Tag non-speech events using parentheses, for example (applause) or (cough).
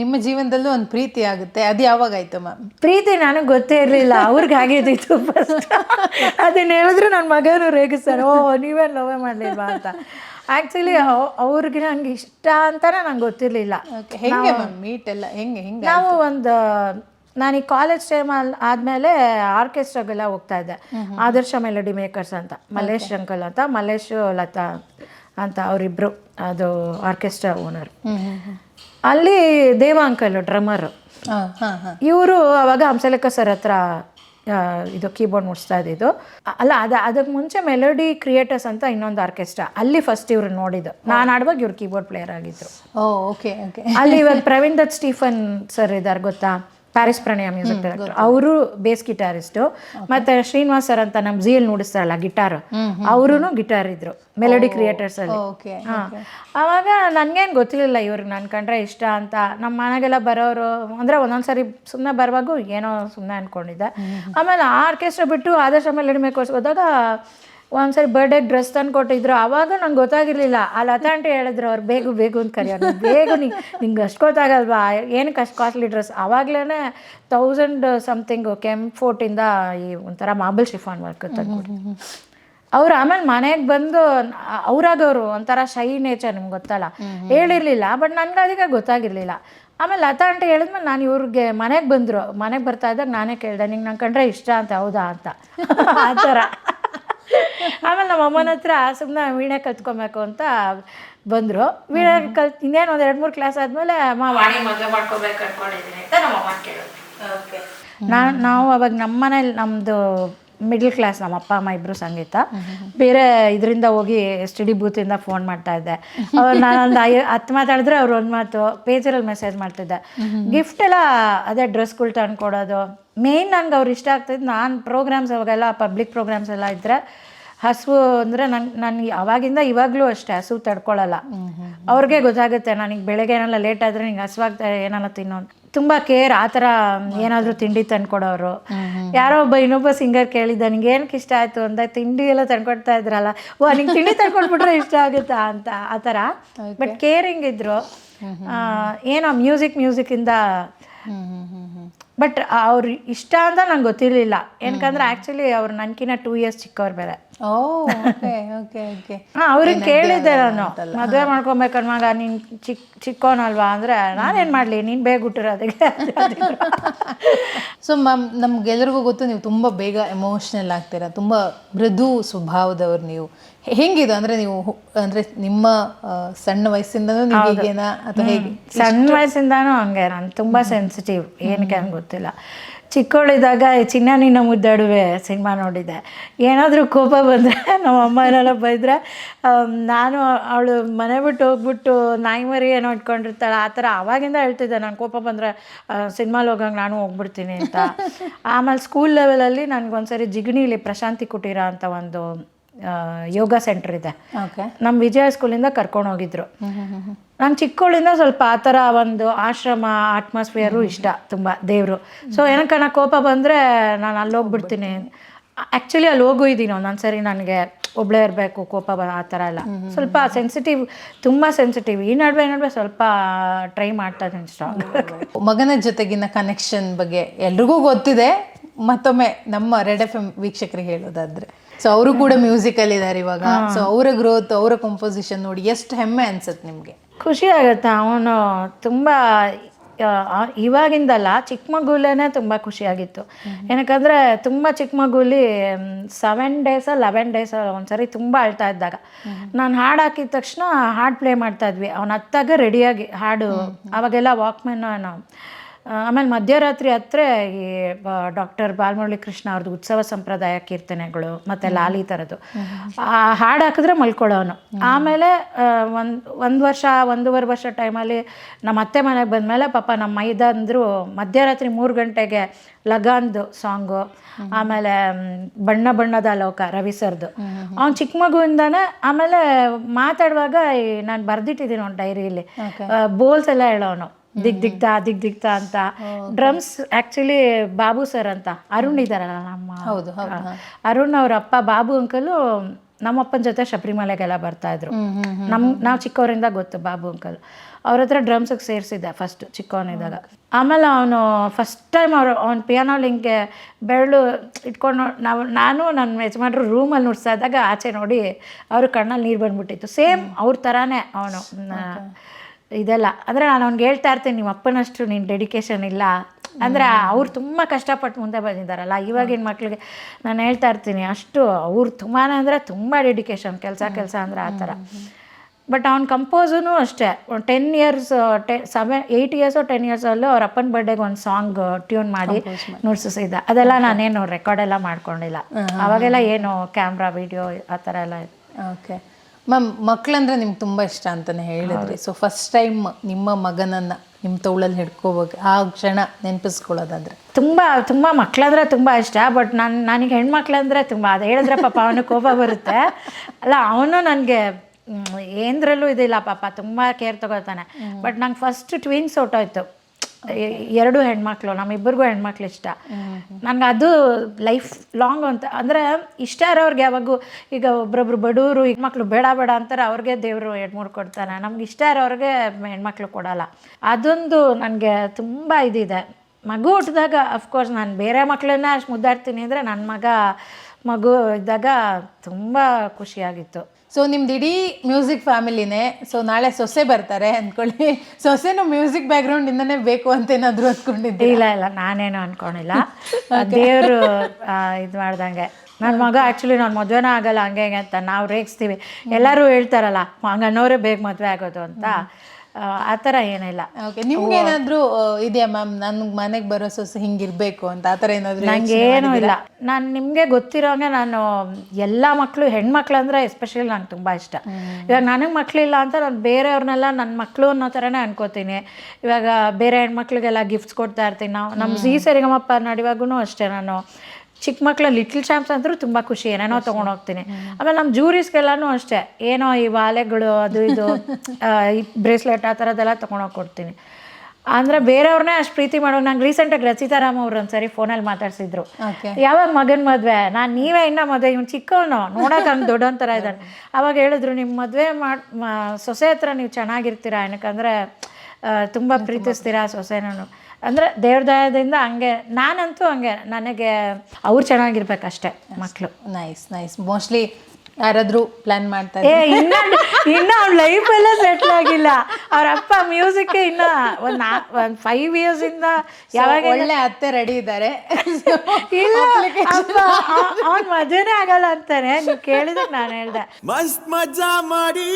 ನಿಮ್ಮ ಜೀವನದಲ್ಲೂ ಒಂದು ಪ್ರೀತಿ ಆಗುತ್ತೆ. ಅದು ಯಾವಾಗಾಯ್ತು ಮ್ಯಾಮ್? ಪ್ರೀತಿ ನನಗೆ ಗೊತ್ತೇ ಇರಲಿಲ್ಲ. ಅವ್ರಿಗೆ ಆಗಿದ್ದಿತ್ತು ಫಸ್ಟ್ ಅದನ್ನ ಹೇಳಿದ್ರು ನನ್ನ ಮಗನು ರೇಗಿಸ್ತಾರೆ ಓ ನೀವೇ ಲವೇ ಮಾಡಲಿಲ್ವಾ ಅಂತ. ಆ್ಯಕ್ಚುಲಿ ಅವ್ರಿಗೆ ನಂಗೆ ಇಷ್ಟ ಅಂತಾನೆ ನಂಗೆ ಗೊತ್ತಿರಲಿಲ್ಲ. ಹೆಂಗೆ ಮ್ಯಾಮ್ ಮೀಟ್ ಎಲ್ಲ? ಹೆಂಗೆ ಹೆಂಗೆ ನಾವು ಒಂದು ನಾನು ಈ ಕಾಲೇಜ್ ಟೈಮಲ್ಲಿ ಆದಮೇಲೆ ಆರ್ಕೆಸ್ಟ್ರಾಗೆಲ್ಲ ಹೋಗ್ತಾ ಇದ್ದೆ. ಆದರ್ಶ ಮೆಲಡಿ ಮೇಕರ್ಸ್ ಅಂತ ಮಲ್ಲೇಶ್ ಅಂಕಲ್ ಅಂತ ಮಲ್ಲೇಶ್ ಲತಾ ಅಂತ ಅವರಿಬ್ಬರು ಅದು ಆರ್ಕೆಸ್ಟ್ರಾ ಓನರ್ ಅಲ್ಲಿ ದೇವಾಂಕಲ್ ಡ್ರಮ್ಮರು ಇವರು ಅವಾಗ ಹಂಸಲೇಖ ಸರ್ ಹತ್ರ ಇದು ಕೀಬೋರ್ಡ್ ಮುಡಿಸ್ತಾ ಇದ್ದಿದ್ದು. ಅಲ್ಲ ಅದ ಅದಕ್ಕೆ ಮುಂಚೆ ಮೆಲೋಡಿ ಕ್ರಿಯೇಟರ್ಸ್ ಅಂತ ಇನ್ನೊಂದು ಆರ್ಕೆಸ್ಟ್ರಾ ಅಲ್ಲಿ ಫಸ್ಟ್ ಇವ್ರು ನೋಡಿದ್ದು. ನಾನು ಆಡುವಾಗ ಇವ್ರು ಕೀಬೋರ್ಡ್ ಪ್ಲೇಯರ್ ಆಗಿದ್ರು. ಓಕೆ ಓಕೆ ಅಲ್ಲಿ ಇವಾಗ ಪ್ರವೀಣ್ ದತ್ ಸ್ಟೀಫನ್ ಸರ್ ಇದ್ದಾರೆ ಗೊತ್ತಾ? Paris Pranaya music director. ಅವರು ಬೇಸ್ ಗಿಟಾರಿಸ್ಟು. ಮತ್ತೆ ಶ್ರೀನಿವಾಸ್ ಸರ್ ಅಂತ ನಮ್ಮ ಜಿಯಲ್ಲಿ ನುಡಿಸ್ತಾರಲ್ಲ ಗಿಟಾರ್. ಅವರು ಗಿಟಾರ್ ಇದ್ರು ಮೆಲೋಡಿ ಕ್ರಿಯೇಟರ್ಸ್ ಅಲ್ಲಿ. ಅವಾಗ ನನ್ಗೇನ್ ಗೊತ್ತಿರಲಿಲ್ಲ ಇವ್ರಿಗೆ ನಾನು ಕಂಡ್ರೆ ಇಷ್ಟ ಅಂತ. ನಮ್ಮ ಮನೆಗೆಲ್ಲ ಬರೋರು ಅಂದ್ರೆ ಒಂದೊಂದ್ಸರಿ ಸುಮ್ಮನೆ ಬರುವಾಗ ಏನೋ ಸುಮ್ಮನೆ ಅನ್ಕೊಂಡಿದ್ದೆ. ಆಮೇಲೆ ಆರ್ಕೆಸ್ಟ್ರಾ ಬಿಟ್ಟು ಆದರ್ಶ ಮೆಲಡಿ ಮೇಕರ್ಸ್ ಹೋದಾಗ ಒಂದ್ಸರಿ ಬರ್ಡೇ ಡ್ರೆಸ್ ತಂದು ಕೊಟ್ಟಿದ್ರು ಆವಾಗ ನಂಗೆ ಗೊತ್ತಾಗಿರ್ಲಿಲ್ಲ. ಆ ಲತಾ ಆಂಟಿ ಹೇಳಿದ್ರು, ಅವ್ರು ಬೇಗ ಬೇಗ ಅಂತ ಕರೆಯೋದು ಬೇಗ ನೀ ನಿಂಗೆ ಅಷ್ಟು ಗೊತ್ತಾಗಲ್ವಾ? ಏನಕ್ಕೆ ಅಷ್ಟು ಕಾಸ್ಟ್ಲಿ ಡ್ರೆಸ್ ಆವಾಗಲೇ ತೌಸಂಡ್ ಸಮಥಿಂಗ್ ಫೋರ್ಟಿಂದ ಈ ಒಂಥರ ಮಾರ್ಬಲ್ ಶಿಫಾನ್ ವರ್ಕ್ ತಂದ್ಕೊಟ್ಟು ಅವ್ರು ಆಮೇಲೆ ಮನೆಗೆ ಬಂದು ಅವ್ರಾಗವ್ರು ಒಂಥರ ಶೈ ನೇಚರ್ ನಿಮ್ಗೆ ಗೊತ್ತಲ್ಲ? ಹೇಳಿರಲಿಲ್ಲ ಬಟ್ ನನಗೆ ಅದಕ್ಕೆ ಗೊತ್ತಾಗಿರ್ಲಿಲ್ಲ. ಆಮೇಲೆ ಲತಾ ಆಂಟಿ ಹೇಳಿದ್ಮೇಲೆ ನಾನು ಇವ್ರಿಗೆ ಮನೆಗೆ ಬಂದರು. ಮನೆಗೆ ಬರ್ತಾ ಇದ್ದಾಗ ನಾನೇ ಕೇಳಿದೆ, ನಿಂಗೆ ನಂಗೆ ಕಂಡ್ರೆ ಇಷ್ಟ ಅಂತ, ಹೌದಾ ಅಂತ. ಆ ಥರ. ಆಮೇಲೆ ನಮ್ಮ ಅಮ್ಮನ ಹತ್ರ ಸುಮ್ಮನೆ ವೀಣೆ ಕಲ್ತ್ಕೊಬೇಕು ಅಂತ ಬಂದರು. ವೀಣೆ ಕಲ್ತ್ ಇನ್ನೇನು ಒಂದು ಎರಡು ಮೂರು ಕ್ಲಾಸ್ ಆದಮೇಲೆ ವಾಣಿ ಮದುವೆ ಮಾಡ್ಕೋಬೇಕು ಅನ್ಕೊಂಡಿದ್ದೀನಿ ಅಂತ ನಮ್ಮ ಕೇಳಿದ್ರು. ನಾನು ನಾವು ಅವಾಗ ನಮ್ಮ ಮನೇಲಿ ನಮ್ಮದು ಮಿಡ್ಲ್ ಕ್ಲಾಸ್ ನಮ್ಮ ಅಪ್ಪ, ಅಮ್ಮ ಇಬ್ರು ಸಂಗೀತ. ಬೇರೆ ಇದರಿಂದ ಹೋಗಿ ಸ್ಟಡಿ ಬೂತಿಂದ ಫೋನ್ ಮಾಡ್ತಾ ಇದ್ದೆ. ನಾನೊಂದು ಐ ಹತ್ತು ಮಾತಾಡಿದ್ರೆ ಅವ್ರು ಒಂದು ಮಾತು ಪೇಜರಲ್ಲಿ ಮೆಸೇಜ್ ಮಾಡ್ತಿದ್ದೆ. ಗಿಫ್ಟ್ ಎಲ್ಲ ಅದೇ ಡ್ರೆಸ್ಗಳು ತಂದ್ಕೊಡೋದು. ಮೇನ್ ನನಗೆ ಅವ್ರು ಇಷ್ಟ ಆಗ್ತಿದ್ದು ನಾನು ಪ್ರೋಗ್ರಾಮ್ಸ್ ಅವಾಗೆಲ್ಲ ಪಬ್ಲಿಕ್ ಪ್ರೋಗ್ರಾಮ್ಸ್ ಎಲ್ಲ ಇದ್ದರೆ ಹಸುವು ಅಂದರೆ ನನ್ ನನಗೆ ಅವಾಗಿಂದ ಇವಾಗಲೂ ಅಷ್ಟೇ ಹಸು ತಡ್ಕೊಳ್ಳಲ್ಲ ಅವ್ರಿಗೆ ಗೊತ್ತಾಗುತ್ತೆ ನನಗೆ ಬೆಳಗ್ಗೆ ಏನಲ್ಲ ಲೇಟ್ ಆದರೆ ನಿಂಗೆ ಹಸುವಾಗ್ತಾ ಏನಲ್ಲ ತಿನ್ನೋ ತುಂಬ ಕೇರ್ ಆ ಥರ ಏನಾದರೂ ತಿಂಡಿ ತಂದ್ಕೊಡೋರು. ಯಾರೋ ಒಬ್ಬ ಇನ್ನೊಬ್ಬ ಸಿಂಗರ್ ಕೇಳಿದ್ದ ನನಗೆ ಏನಕ್ಕೆ ಇಷ್ಟ ಆಯಿತು? ಅಂತ ತಿಂಡಿ ಎಲ್ಲ ತಂದ್ಕೊಡ್ತಾ ಇದ್ರಲ್ಲ. ಓ ನಿಂಗೆ ತಿಂಡಿ ತಂದ್ಕೊಟ್ಬಿಟ್ರೆ ಇಷ್ಟ ಆಗುತ್ತಾ? ಅಂತ ಆ ಥರ. ಬಟ್ ಕೇರಿಂಗ್ ಇದ್ರು. ಏನೋ ಮ್ಯೂಸಿಕ್ ಮ್ಯೂಸಿಕ್ಕಿಂದ ಹ್ಞೂ ಹ್ಞೂ ಬಟ್ ಅವ್ರು ಇಷ್ಟ ಅಂತ ನಂಗೆ ಗೊತ್ತಿರಲಿಲ್ಲ. ಏನಕ್ಕಂದ್ರೆ ಆ್ಯಕ್ಚುಲಿ ಅವ್ರು ನನಗಿನ್ನ ಟೂ ಇಯರ್ಸ್ ಚಿಕ್ಕವ್ರು ಬೇರೆ. ಓ ಓಕೆ ಓಕೆ ಓಕೆ. (laughs) ಹಾಂ ಅವ್ರಿಗೆ ಕೇಳಿದ್ದೆ ನಾನು. ಮದುವೆ ಮಾಡ್ಕೊಬೇಕನ್ ಮಗ ನೀನು ಚಿಕ್ಕ ಚಿಕ್ಕೋನಲ್ವಾ ಅಂದರೆ ನಾನೇನು ಮಾಡ್ಲಿ ನೀನ್ ಬೇಗ ಹುಟ್ಟಿರ ಅದಕ್ಕೆ. (laughs) ಸೊ ಮ್ಯಾಮ್ ನಮ್ಗೆಲ್ರಿಗೂ ಗೊತ್ತು ನೀವು ತುಂಬ ಬೇಗ ಎಮೋಷನಲ್ ಆಗ್ತೀರಾ. ತುಂಬ ಮೃದು ಸ್ವಭಾವದವ್ರು ನೀವು. ಹೆ- ಅಂದ್ರೆ ನೀವು ಅಂದ್ರೆ ನಿಮ್ಮ ಸಣ್ಣ ವಯಸ್ಸಿಂದನೂ ನೀವು ಹೀಗೇನಾ? ಅಥವಾ ಹೇಗೆ? ಸಣ್ಣ ವಯಸ್ಸಿಂದಾನು ಹಂಗೆ ನಾನು ತುಂಬಾ ಸೆನ್ಸಿಟಿವ್ ಏನಕ್ಕೆ ಅಂತ ಗೊತ್ತಿಲ್ಲ. ಚಿಕ್ಕವಳಿದ್ದಾಗ ಚಿನ್ನ ನಿನ್ನ ಮುದ್ದಾಡುವೆ ಸಿನಿಮಾ ನೋಡಿದ್ದೆ ಏನಾದರೂ ಕೋಪ ಬಂದರೆ ನಮ್ಮ ಅಮ್ಮ ಏನೆಲ್ಲ ಬೈದ್ರೆ ನಾನು ಅವಳು ಮನೆ ಬಿಟ್ಟು ಹೋಗ್ಬಿಟ್ಟು ನಾಯಿ ಮರಿ ಏನೋ ಇಟ್ಕೊಂಡಿರ್ತಾಳೆ ಆ ಥರ ಆವಾಗಿಂದ ಹೇಳ್ತಿದ್ದೆ ನಾನು ಕೋಪ ಬಂದರೆ ಸಿನಿಮಾಲಿ ಹೋಗಂಗೆ ನಾನು ಹೋಗ್ಬಿಡ್ತೀನಿ ಅಂತ. ಆಮೇಲೆ ಸ್ಕೂಲ್ ಲೆವೆಲಲ್ಲಿ ನನಗೊಂದ್ಸರಿ ಜಿಗಣಿಲಿ ಪ್ರಶಾಂತಿ ಕುಟೀರ ಅಂತ ಒಂದು ಯೋಗ ಸೆಂಟರ್ ಇದೆ. ನಮ್ಮ ವಿಜಯ ಸ್ಕೂಲಿಂದ ಕರ್ಕೊಂಡು ಹೋಗಿದ್ರು. ನಾನು ಚಿಕ್ಕವಳಿಂದ ಸ್ವಲ್ಪ ಆ ಥರ ಒಂದು ಆಶ್ರಮ ಅಟ್ಮಾಸ್ಫಿಯರು ಇಷ್ಟ ತುಂಬ ದೇವರು. ಸೊ ಏನಕ್ಕೆ ಕೋಪ ಬಂದರೆ ನಾನು ಅಲ್ಲಿ ಹೋಗ್ಬಿಡ್ತೀನಿ. ಆ್ಯಕ್ಚುಲಿ ಅಲ್ಲಿ ಹೋಗು ಇದ್ದೀನಿ ಒಂದೊಂದು ಸರಿ ನನಗೆ ಒಬ್ಬಳೇ ಇರಬೇಕು ಕೋಪ ಬ ಆ ಥರ ಎಲ್ಲ. ಸ್ವಲ್ಪ ಸೆನ್ಸಿಟಿವ್ ತುಂಬ ಸೆನ್ಸಿಟಿವ್ ಈ ನಡುವೆ ಈ ನಡುವೆ ಸ್ವಲ್ಪ ಟ್ರೈ ಮಾಡ್ತಾ ಇದ್ದೀನಿ ಸ್ಟ್ರಾಂಗ್ ಮಗನ ಜೊತೆಗಿನ ಕನೆಕ್ಷನ್ ಬಗ್ಗೆ ಎಲ್ರಿಗೂ ಗೊತ್ತಿದೆ. ಮತ್ತೊಮ್ಮೆ ನಮ್ಮ ರೆಡ್ ಎಫ್ ಎಂ ವೀಕ್ಷಕರಿಗೆ ಹೇಳೋದಾದ್ರೆ. ಸೊ ಅವರು ಕೂಡ ಮ್ಯೂಸಿಕಲ್ ಇದ್ದಾರೆ ಇವಾಗ. ಸೊ ಅವರ ಗ್ರೋತ್ ಅವರ ಕಂಪೋಸಿಷನ್ ನೋಡಿ ಎಷ್ಟು ಹೆಮ್ಮೆ ಅನ್ಸುತ್ತೆ ನಿಮಗೆ? ಖುಷಿ ಆಗುತ್ತೆ. ಅವನು ತುಂಬಾ ಇವಾಗಿಂದಲ್ಲ ಚಿಕ್ಕ ಮಗುಲೇನೆ ತುಂಬ ಖುಷಿಯಾಗಿತ್ತು ಏನಕ್ಕಂದ್ರೆ ತುಂಬ ಚಿಕ್ಕ ಮಗುಲಿ ಸೆವೆನ್ ಡೇಸ ಲೆವೆನ್ ಡೇಸ್ ಒಂದ್ಸರಿ ತುಂಬ ಅಳ್ತಾ ಇದ್ದಾಗ. ನಾನು ಹಾಡು ಹಾಕಿದ ತಕ್ಷಣ ಹಾಡು ಪ್ಲೇ ಮಾಡ್ತಾ ಇದ್ವಿ. ಅವನ ಹತ್ತಾಗ ರೆಡಿಯಾಗಿ ಹಾಡು ಅವಾಗೆಲ್ಲ ವಾಕ್ಮೆನ್ ಆಮೇಲೆ ಮಧ್ಯರಾತ್ರಿ ಹತ್ರ ಈ ಡಾಕ್ಟರ್ ಬಾಲಮುರಳಿ ಕೃಷ್ಣ ಅವ್ರದ್ದು ಉತ್ಸವ ಸಂಪ್ರದಾಯ ಕೀರ್ತನೆಗಳು ಮತ್ತು ಲಾಲಿ ಥರದ್ದು ಆ ಹಾಡು ಹಾಕಿದ್ರೆ ಮಲ್ಕೊಳ್ಳೋನು. ಆಮೇಲೆ ಒಂದು ಒಂದು ವರ್ಷ ಒಂದೂವರೆ ವರ್ಷ ಟೈಮಲ್ಲಿ ನಮ್ಮ ಅತ್ತೆ ಮನೆಗೆ ಬಂದಮೇಲೆ ಪಾಪ ನಮ್ಮ ಮೈದಂದ್ರು ಮಧ್ಯರಾತ್ರಿ ಮೂರು ಗಂಟೆಗೆ ಲಗಾನ್ದು ಸಾಂಗು ಆಮೇಲೆ ಬಣ್ಣ ಬಣ್ಣದ ಲೋಕ ರವಿ ಸರ್ದು. ಅವ್ನು ಚಿಕ್ಕ ಮಗುವಿಂದಾನೆ ಆಮೇಲೆ ಮಾತಾಡುವಾಗ ನಾನು ಬರೆದಿಟ್ಟಿದ್ದೀನಿ ಅವ್ನ ಡೈರಿಯಲ್ಲಿ ಬೋಲ್ಸ್ ಎಲ್ಲ ಹೇಳೋನು. ದಿಗ್ ದಿಗ್ತಾ ದಿಗ್ ದಿಗ್ತಾ ಅಂತ. ಡ್ರಮ್ಸ್ ಆಕ್ಚುಲಿ ಬಾಬು ಸರ್ ಅಂತ. ಅರುಣ್ ಇದಾರಲ್ಲ ನಮ್ಮ ಅರುಣ್ ಅವ್ರ ಅಪ್ಪ ಬಾಬು ಅಂಕಲು ನಮ್ಮಪ್ಪನ ಜೊತೆ ಶಬರಿಮಲೆಗೆಲ್ಲ ಬರ್ತಾ ಇದ್ರು ನಮ್ ನಾವು ಚಿಕ್ಕವರಿಂದ ಗೊತ್ತು ಬಾಬು ಅಂಕಲ್ ಅವ್ರ ಹತ್ರ ಡ್ರಮ್ಸಿಗೆ ಸೇರಿಸಿದ್ದೆ ಫಸ್ಟ್ ಚಿಕ್ಕವನಿದ್ದಾಗ ಆಮೇಲೆ ಅವನು ಫಸ್ಟ್ ಟೈಮ್ ಅವರು ಅವ್ನ ಪಿಯಾನೋ ಹಿಂಗೆ ಬೆರಳು ಇಟ್ಕೊಂಡು ನಾವು ನಾನು ನನ್ನ ಯಜಮಾನ್ರು ರೂಮಲ್ಲಿ ನುಡ್ಸ್ತಾ ಇದ್ದಾಗ ಆಚೆ ನೋಡಿ ಅವ್ರ ಕಣ್ಣಲ್ಲಿ ನೀರು ಬಂದ್ಬಿಟ್ಟಿತ್ತು. ಸೇಮ್ ಅವ್ರ ಥರಾನೇ ಅವನು. ಇದೆಲ್ಲ. ಅಂದರೆ ನಾನು ಅವ್ನಿಗೆ ಹೇಳ್ತಾ ಇರ್ತೀನಿ ನಿಮ್ಮ ಅಪ್ಪನಷ್ಟು ನೀನು ಡೆಡಿಕೇಶನ್ ಇಲ್ಲ. ಅಂದರೆ ಅವ್ರು ತುಂಬ ಕಷ್ಟಪಟ್ಟು ಮುಂದೆ ಬಂದಿದ್ದಾರಲ್ಲ ಇವಾಗಿನ ಮಕ್ಕಳಿಗೆ ನಾನು ಹೇಳ್ತಾ ಇರ್ತೀನಿ ಅಷ್ಟು ಅವ್ರು ತುಂಬಾ ಅಂದರೆ ತುಂಬ ಡೆಡಿಕೇಶನ್ ಕೆಲಸ ಕೆಲಸ ಅಂದರೆ ಆ ಥರ. ಬಟ್ ಅವ್ನ ಕಂಪೋಸೂ ಅಷ್ಟೇ ಒಂದು ಟೆನ್ ಇಯರ್ಸ್ ಟೆ ಸೆವೆನ್ ಏಯ್ಟ್ ಇಯರ್ಸು ಟೆನ್ ಇಯರ್ಸಲ್ಲೂ ಅವ್ರ ಅಪ್ಪನ ಬರ್ಡೇಗೆ ಒಂದು ಸಾಂಗ್ ಟ್ಯೂನ್ ಮಾಡಿ ನುಡ್ಸಿಸಿದ್ದ ಅದೆಲ್ಲ ನಾನೇನು ರೆಕಾರ್ಡೆಲ್ಲ ಮಾಡ್ಕೊಂಡಿಲ್ಲ. ಅವಾಗೆಲ್ಲ ಏನು ಕ್ಯಾಮ್ರಾ ವಿಡಿಯೋ ಆ ಥರ ಎಲ್ಲ ಓಕೆ ಮ್ಯಾಮ್ ಮಕ್ಕಳಂದ್ರೆ ನಿಮ್ಗೆ ತುಂಬ ಇಷ್ಟ ಅಂತಾನೆ ಹೇಳಿದ್ರಿ. ಸೊ ಫಸ್ಟ್ ಟೈಮ್ ನಿಮ್ಮ ಮಗನನ್ನ ನಿಮ್ಮ ತೋಳಲ್ಲಿ ಹಿಡ್ಕೋಬೇಕು ಆ ಕ್ಷಣ ನೆನಪಿಸ್ಕೊಳ್ಳೋದಾದ್ರೆ. ತುಂಬ ತುಂಬ ಮಕ್ಕಳಂದ್ರೆ ತುಂಬ ಇಷ್ಟ ಬಟ್ ನಾನು ನನಗೆ ಹೆಣ್ಮಕ್ಳಂದ್ರೆ ತುಂಬ ಅದು ಹೇಳಿದ್ರೆ ಪಾಪ ಅವನು ಕೋಪ ಬರುತ್ತೆ. ಅಲ್ಲ ಅವನು ನನಗೆ ಏನರಲ್ಲೂ ಇದಿಲ್ಲ ಪಾಪ ತುಂಬ ಕೇರ್ ತಗೋತಾನೆ ಬಟ್ ನಂಗೆ ಫಸ್ಟ್ ಟ್ವಿನ್ಸ್ ಹೊಟ್ಟೋಯ್ತು ಎರಡು ಹೆಣ್ಮಕ್ಳು, ನಮ್ಮಿಬ್ಬರಿಗೂ ಹೆಣ್ಮಕ್ಳು ಇಷ್ಟ. ನನಗೆ ಅದು ಲೈಫ್ ಲಾಂಗ್ ಅಂತ, ಅಂದರೆ ಇಷ್ಟ ಇರೋರ್ಗೆ ಯಾವಾಗೂ ಈಗ ಒಬ್ರೊಬ್ರು ಬಡವರು ಹೆಣ್ಮಕ್ಳು ಬೇಡ ಬೇಡ ಅಂತಾರೆ, ಅವ್ರಿಗೆ ದೇವರು ಹೆಣ್ಮೂರು ಕೊಡ್ತಾರೆ ನಮ್ಗೆ ಇಷ್ಟ ಇರೋರಿಗೆ ಹೆಣ್ಮಕ್ಳು ಕೊಡಲ್ಲ. ಅದೊಂದು ನನಗೆ ತುಂಬ ಇದಿದೆ. ಮಗು ಹುಟ್ಟಿದಾಗ ಅಫ್ಕೋರ್ಸ್ ನಾನು ಬೇರೆ ಮಕ್ಕಳನ್ನ ಅಷ್ಟು ಮುದ್ದಾಡ್ತೀನಿ ಅಂದರೆ ನನ್ನ ಮಗ, ಮಗು ಇದ್ದಾಗ ತುಂಬ ಖುಷಿಯಾಗಿತ್ತು. ಸೊ ನಿಮ್ದು ಇಡೀ ಮ್ಯೂಸಿಕ್ ಫ್ಯಾಮಿಲಿನೇ ಸೊ ನಾಳೆ ಸೊಸೆ ಬರ್ತಾರೆ ಅಂದ್ಕೊಳ್ಳಿ ಸೊಸೆನೂ ಮ್ಯೂಸಿಕ್ ಬ್ಯಾಕ್ಗ್ರೌಂಡ್ ಇಂದನೇ ಬೇಕು ಅಂತ ಏನಾದ್ರು ಅಂದ್ಕೊಂಡಿದ್ದೆ ಇಲ್ಲ ಇಲ್ಲ ನಾನೇನು ಅನ್ಕೊಂಡಿಲ್ಲ. ದೇವರು ಇದು ಮಾಡ್ದಂಗೆ. ನನ್ನ ಮಗ ಆ್ಯಕ್ಚುಲಿ ನಾನು ಮದುವೆನೇ ಆಗಲ್ಲ ಹಂಗೆ ಹಿಂಗೆ ಅಂತ ನಾವು ರೇಗಿಸ್ತೀವಿ. ಎಲ್ಲರೂ ಹೇಳ್ತಾರಲ್ಲ ಹಂಗನ್ನೋರೇ ಬೇಗ ಮದುವೆ ಆಗೋದು ಅಂತ. ಆ, ಥರ ಏನಿಲ್ಲ. ಓಕೆ ನಿಮ್ಗೆ ಏನಾದರೂ ಇದೆಯಾ ಮ್ಯಾಮ್? ನನ್ಗೆ ಮನೆಗೆ ಬರೋ ಸೊಸೆ ಹಿಂಗಿರ್ಬೇಕು ಅಂತ ಆ ಥರ ಏನಾದ್ರು ನಂಗೆ ಏನೂ ಇಲ್ಲ. ನಾನು ನಿಮಗೆ ಗೊತ್ತಿರೋಂಗೆ ನಾನು ಎಲ್ಲ ಮಕ್ಕಳು ಹೆಣ್ಮಕ್ಳು ಅಂದರೆ ಎಸ್ಪೆಷಲಿ ನಂಗೆ ತುಂಬ ಇಷ್ಟ. ಇವಾಗ ನನಗೆ ಮಕ್ಕಳಿಲ್ಲ ಅಂತ ನಾನು ಬೇರೆಯವ್ರನ್ನೆಲ್ಲ ನನ್ನ ಮಕ್ಕಳು ಅನ್ನೋ ಥರನೇ ಅನ್ಕೋತೀನಿ. ಇವಾಗ ಬೇರೆ ಹೆಣ್ಮಕ್ಳಿಗೆಲ್ಲ ಗಿಫ್ಟ್ಸ್ ಕೊಡ್ತಾ ಇರ್ತೀನಿ. ನಾವು ನಮ್ಮ ಸಿ ಸರಿಗಮಪ್ಪ ನಡಿವಾಗೂ ಅಷ್ಟೇ ನಾನು. ಚಿಕ್ಕ ಮಕ್ಕಳ ಲಿಟ್ಲ್ ಚಾಂಪ್ಸ್ ಅಂದರೂ ತುಂಬ ಖುಷಿ ಏನೇನೋ ತೊಗೊಂಡು ಹೋಗ್ತೀನಿ. ಆಮೇಲೆ ನಮ್ಮ ಜೂರಿಸ್ಗೆಲ್ಲನೂ ಅಷ್ಟೇ ಏನೋ ಈ ವಾಲೆಗಳು ಅದು ಇದು (laughs) ಈ ಬ್ರೇಸ್ಲೆಟ್ ಆ ಥರದ್ದೆಲ್ಲ ತೊಗೊಂಡೋಗಿ ಕೊಡ್ತೀನಿ. ಅಂದರೆ ಬೇರೆಯವ್ರನ್ನೇ ಅಷ್ಟು ಪ್ರೀತಿ ಮಾಡೋ ನಂಗೆ ರೀಸೆಂಟಾಗಿ ರಚಿತಾರಾಮ್ ಅವ್ರು ಒಂದ್ಸರಿ ಫೋನಲ್ಲಿ ಮಾತಾಡ್ಸಿದ್ರು. ಯಾವಾಗ ಮಗನ ಮದುವೆ? ನಾನು ನೀವೇ ಇನ್ನೂ ಮದುವೆ ಇವ್ನು ಚಿಕ್ಕವನು ನೋಡೋಕೆ ಹಂಗೆ ದೊಡ್ಡವನ ಥರ (laughs) ಇದ್ದಾನೆ ಅವಾಗ ಹೇಳಿದ್ರು ನಿಮ್ಮ ಮದುವೆ ಮಾಡಿ ಸೊಸೆ ಹತ್ರ ನೀವು ಚೆನ್ನಾಗಿರ್ತೀರಾ? ಏನಕ್ಕಂದರೆ ತುಂಬ ಪ್ರೀತಿಸ್ತೀರಾ ಸೊಸೆನೂ ಅಂದರೆ ದೇವ್ರ ದಯದಿಂದ ಹಂಗೆ ನಾನಂತೂ ಹಂಗೆ ನನಗೆ ಅವ್ರು ಚೆನ್ನಾಗಿರ್ಬೇಕಷ್ಟೆ ಮಕ್ಕಳು ನೈಸ್ ನೈಸ್ ಮೋಸ್ಟ್ಲಿ ಯಾರಾದರೂ ಪ್ಲಾನ್ ಮಾಡ್ತಾರೆ ಇನ್ನೂ (laughs) ಇನ್ನೂ ಅವ್ನ ಲೈಫ್ ಎಲ್ಲ ಸೆಟ್ಲ್ ಆಗಿಲ್ಲ. ಅವ್ರ ಅಪ್ಪ ಮ್ಯೂಸಿಕ್ ಇನ್ನೂ ಒಂದು ನಾ ಒಂದು ಫೈವ್ ಇಯರ್ಸ್ ಇಂದ ಯಾವಾಗ ಒಳ್ಳೆ ಅತ್ತೆ ರೆಡಿ ಇದ್ದಾರೆ ಇಲ್ಲ ಅಪ್ಪ ಅವ್ನ ಮಜಾನೇ ಆಗಲ್ಲ ಅಂತಾನೆ. ನೀವು ಕೇಳಿದಕ್ಕೆ ನಾನು ಹೇಳ್ದೆ. ಮಸ್ತ್ ಮಜಾ ಮಾಡಿ.